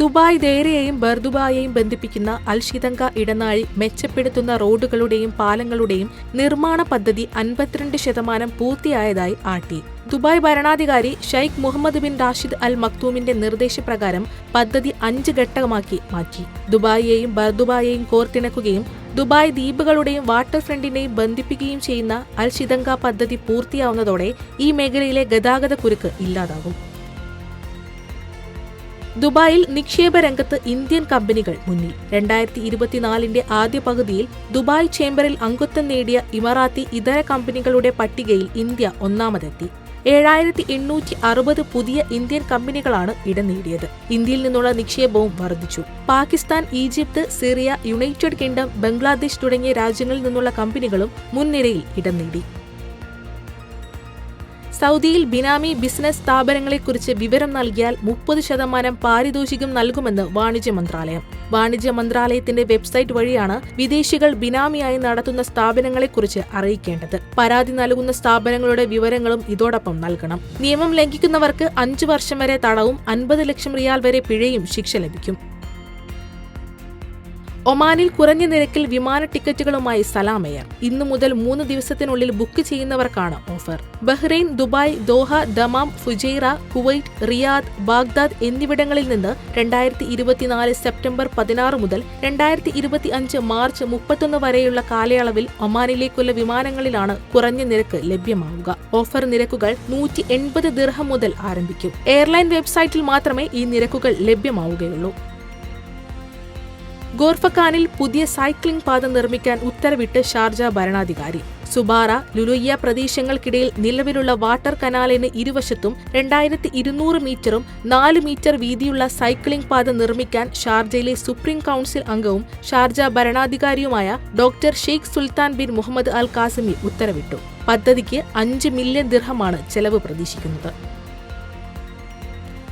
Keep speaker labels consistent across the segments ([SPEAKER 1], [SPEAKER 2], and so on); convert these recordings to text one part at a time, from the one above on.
[SPEAKER 1] Dubai ദേരയെയും ബർദുബായെയും ബന്ധിപ്പിക്കുന്ന അൽഷിതങ്ക ഇടനാഴി മെച്ചപ്പെടുത്തുന്ന റോഡുകളുടെയും പാലങ്ങളുടെയും നിർമ്മാണ പദ്ധതി അൻപത്തിരണ്ട് ശതമാനം പൂർത്തിയായതായി ആട്ടി. ദുബായ് ഭരണാധികാരി Sheikh Mohammed bin Rashid al മക്തൂമിന്റെ നിർദ്ദേശപ്രകാരം പദ്ധതി അഞ്ച് ഘട്ടമാക്കി മാറ്റി. ദുബായിയെയും ബർദുബായെയും കോർത്തിണക്കുകയും ദുബായ് ദ്വീപുകളുടെയും വാട്ടർ ഫ്രണ്ടിനെയും ബന്ധിപ്പിക്കുകയും ചെയ്യുന്ന അൽ പദ്ധതി പൂർത്തിയാവുന്നതോടെ ഈ മേഖലയിലെ ഗതാഗത കുരുക്ക് ഇല്ലാതാകും. ദുബായിൽ നിക്ഷേപ രംഗത്ത് ഇന്ത്യൻ കമ്പനികൾ മുന്നിൽ. രണ്ടായിരത്തി ഇരുപത്തിനാലിന്റെ ആദ്യ പകുതിയിൽ ദുബായ് ചേംബറിൽ അംഗത്വം നേടിയ ഇമറാത്തി ഇതര കമ്പനികളുടെ പട്ടികയിൽ ഇന്ത്യ ഒന്നാമതെത്തി. ഏഴായിരത്തി എണ്ണൂറ്റി അറുപത് പുതിയ ഇന്ത്യൻ കമ്പനികളാണ് ഇടം നേടിയത്. ഇന്ത്യയിൽ നിന്നുള്ള നിക്ഷേപവും വർദ്ധിച്ചു. Pakistan Egypt Syria United Kingdom Bangladesh തുടങ്ങിയ രാജ്യങ്ങളിൽ നിന്നുള്ള കമ്പനികളും മുൻനിരയിൽ ഇടം നേടി. സൗദിയിൽ ബിനാമി ബിസിനസ് സ്ഥാപനങ്ങളെക്കുറിച്ച് വിവരം നൽകിയാൽ മുപ്പത് ശതമാനം പാരിതോഷികം നൽകുമെന്ന് വാണിജ്യ മന്ത്രാലയം. വാണിജ്യ മന്ത്രാലയത്തിന്റെ വെബ്സൈറ്റ് വഴിയാണ് വിദേശികൾ ബിനാമിയായി നടത്തുന്ന സ്ഥാപനങ്ങളെക്കുറിച്ച് അറിയിക്കേണ്ടത്. പരാതി നൽകുന്ന സ്ഥാപനങ്ങളുടെ വിവരങ്ങളും ഇതോടൊപ്പം നൽകണം. നിയമം ലംഘിക്കുന്നവർക്ക് അഞ്ചു വർഷം വരെ തടവും അൻപത് ലക്ഷം റിയാൽ വരെ പിഴയും ശിക്ഷ ലഭിക്കും. ഒമാനിൽ കുറഞ്ഞ നിരക്കിൽ വിമാന ടിക്കറ്റുകളുമായി സലാം എയർ ഇന്നു മുതൽ മൂന്ന് ദിവസത്തിനുള്ളിൽ book ചെയ്യുന്നവർക്കാണ് offer. Bahrain Dubai Doha Dammam Fujairah Kuwait Riyadh Baghdad എന്നിവിടങ്ങളിൽ നിന്ന് രണ്ടായിരത്തി ഇരുപത്തിനാല് സെപ്റ്റംബർ പതിനാറ് മുതൽ രണ്ടായിരത്തി ഇരുപത്തി അഞ്ച് മാർച്ച് മുപ്പത്തൊന്ന് വരെയുള്ള കാലയളവിൽ ഒമാനിലേക്കുള്ള വിമാനങ്ങളിലാണ് കുറഞ്ഞ നിരക്ക് ലഭ്യമാവുക. ഓഫർ നിരക്കുകൾ നൂറ്റി എൺപത് ദിർഹം മുതൽ ആരംഭിക്കും. എയർലൈൻ വെബ്സൈറ്റിൽ മാത്രമേ ഈ നിരക്കുകൾ ലഭ്യമാവുകയുള്ളൂ. ഗോർഫക്കാനിൽ പുതിയ സൈക്ലിംഗ് പാത നിർമ്മിക്കാൻ ഉത്തരവിട്ട് ഷാർജ ഭരണാധികാരി. സുബാറ ലുലുയ്യ പ്രദേശങ്ങൾക്കിടയിൽ നിലവിലുള്ള വാട്ടർ കനാലിന് ഇരുവശത്തും രണ്ടായിരത്തി ഇരുന്നൂറ് മീറ്ററും നാല് മീറ്റർ വീതിയുള്ള സൈക്ലിംഗ് പാത നിർമ്മിക്കാൻ ഷാർജയിലെ സുപ്രീം കൗൺസിൽ അംഗവും Sharjah ഭരണാധികാരിയുമായ doctor Sheikh Sultan bin Mohammed al Qasimi ഉത്തരവിട്ടു. പദ്ധതിക്ക് അഞ്ച് മില്യൺ ദിർഹമാണ് ചെലവ് പ്രതീക്ഷിക്കുന്നത്.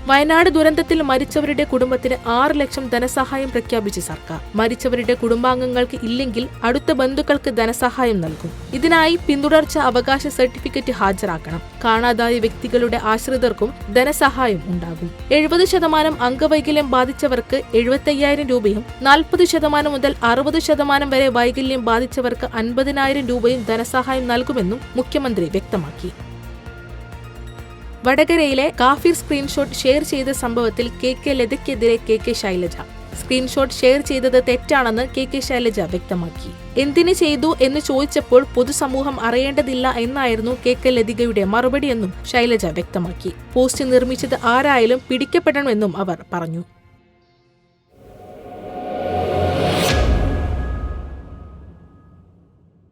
[SPEAKER 1] വയനാട് ദുരന്തത്തിൽ മരിച്ചവരുടെ കുടുംബത്തിന് ആറ് ലക്ഷം ധനസഹായം പ്രഖ്യാപിച്ചു സർക്കാർ. മരിച്ചവരുടെ കുടുംബാംഗങ്ങൾക്ക് ഇല്ലെങ്കിൽ അടുത്ത ബന്ധുക്കൾക്ക് ധനസഹായം നൽകും. ഇതിനായി പിന്തുടർച്ച അവകാശ സർട്ടിഫിക്കറ്റ് ഹാജരാക്കണം. കാണാതായ വ്യക്തികളുടെ ആശ്രിതർക്കും ധനസഹായം ഉണ്ടാകും. എഴുപത് ശതമാനം അംഗവൈകല്യം ബാധിച്ചവർക്ക് എഴുപത്തയ്യായിരം രൂപയും നാൽപ്പത് ശതമാനം മുതൽ അറുപത് ശതമാനം വരെ വൈകല്യം ബാധിച്ചവർക്ക് അൻപതിനായിരം രൂപയും ധനസഹായം നൽകുമെന്നും മുഖ്യമന്ത്രി വ്യക്തമാക്കി. വടകരയിലെ കാഫിർ സ്ക്രീൻഷോട്ട് ഷെയർ ചെയ്ത സംഭവത്തിൽ K K ലതയ്ക്കെതിരെ K K Shailaja. Screenshot share ചെയ്തത് തെറ്റാണെന്ന് കെ കെ ശൈലജ വ്യക്തമാക്കി. എന്തിനു ചെയ്തു എന്ന് ചോദിച്ചപ്പോൾ പൊതുസമൂഹം അറിയേണ്ടതില്ല എന്നായിരുന്നു കെ കെ ലതികയുടെ മറുപടിയെന്നും ശൈലജ വ്യക്തമാക്കി. പോസ്റ്റ് നിർമ്മിച്ചത് ആരായാലും പിടിക്കപ്പെടണമെന്നും അവർ പറഞ്ഞു.